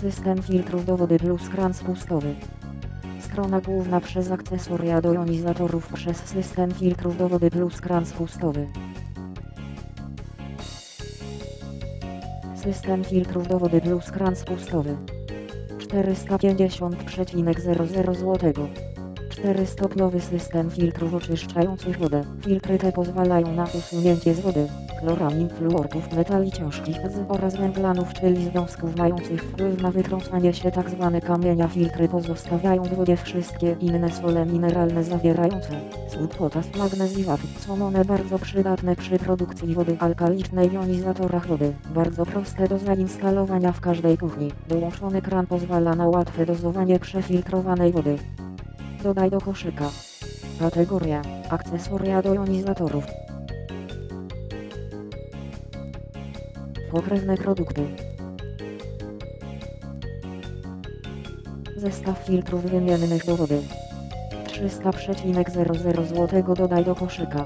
System filtrów do wody plus kran spustowy. Strona główna przez akcesoria do jonizatorów przez system filtrów do wody plus kran spustowy. System filtrów do wody plus kran spustowy. 450,00 zł. 4-stopniowy system filtrów oczyszczających wodę. Filtry te pozwalają na usunięcie z wody chloramin, fluorków, metali ciężkich oraz węglanów, czyli związków mających wpływ na wytrącanie się tzw. kamienia. Filtry pozostawiają w wodzie wszystkie inne sole mineralne zawierające sód, potas, magnez i wapń. Są one bardzo przydatne przy produkcji wody alkalicznej jonizatorach wody. Bardzo proste do zainstalowania w każdej kuchni. Dołączony kran pozwala na łatwe dozowanie przefiltrowanej wody. Dodaj do koszyka. Kategoria. Akcesoria do jonizatorów. Pokrewne produkty. Zestaw filtrów wymiennych do wody. 300,00 zł dodaj do koszyka.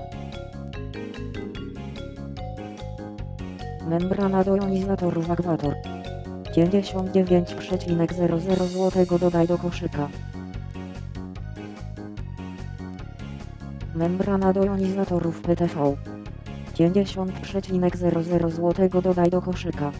Membrana do jonizatorów Aquator. 59,00 zł dodaj do koszyka. Membrana do jonizatorów PTV. 50,00 zł dodaj do koszyka.